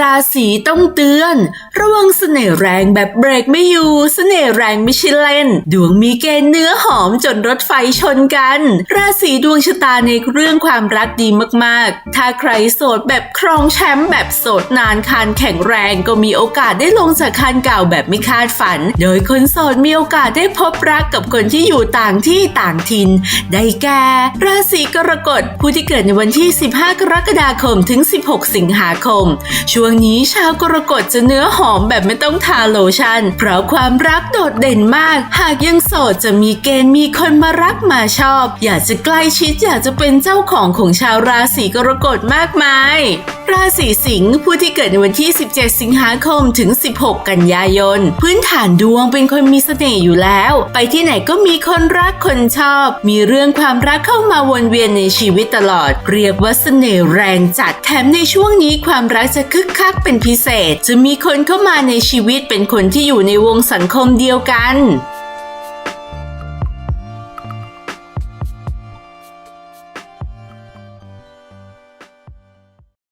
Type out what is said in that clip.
ราศีต้องเตือน ระวังเสน่ห์แรงแบบเบรกไม่อยู่ เสน่ห์แรงไม่ใช่เล่น ดวงมีเกณฑ์เนื้อหอมจนรถไฟชนกัน ราศีดวงชะตาในเรื่องความรักดีมากๆ ถ้าใครโสดแบบครองแชมป์แบบโสดนานคานแข็งแรงก็มีโอกาสได้ลงจากคานเก่าแบบไม่คาดฝัน โดยคนโสดมีโอกาสได้พบรักกับคนที่อยู่ต่างที่ต่างถิ่น ได้แก่ ราศีกรกฎ ผู้ที่เกิดในวันที่ 15 กรกฎาคมถึง 16 สิงหาคมช่วงนี้ชาวกรกฎจะเนื้อหอมแบบไม่ต้องทาโลชั่น เพราะความรักโดดเด่นมาก หากยังโสดจะมีเกณฑ์มีคนมารักมาชอบ อยากจะใกล้ชิดอยากจะเป็นเจ้าของของชาวราศีกรกฎมากมาย ราศีสิงห์ผู้ที่เกิดในวันที่ 17 สิงหาคมถึง 16 กันยายน พื้นฐานดวงเป็นคนมีเสน่ห์อยู่แล้ว ไปที่ไหนก็มีคนรักคนชอบ มีเรื่องความรักเข้ามาวนเวียนในชีวิตตลอด เรียกว่าเสน่ห์แรงจัดแถมในช่วงนี้ความรักจะคึกคักเป็นพิเศษ จะมีคนเข้ามาในชีวิตเป็นคนที่อยู่ในวงสังคมเดียวกัน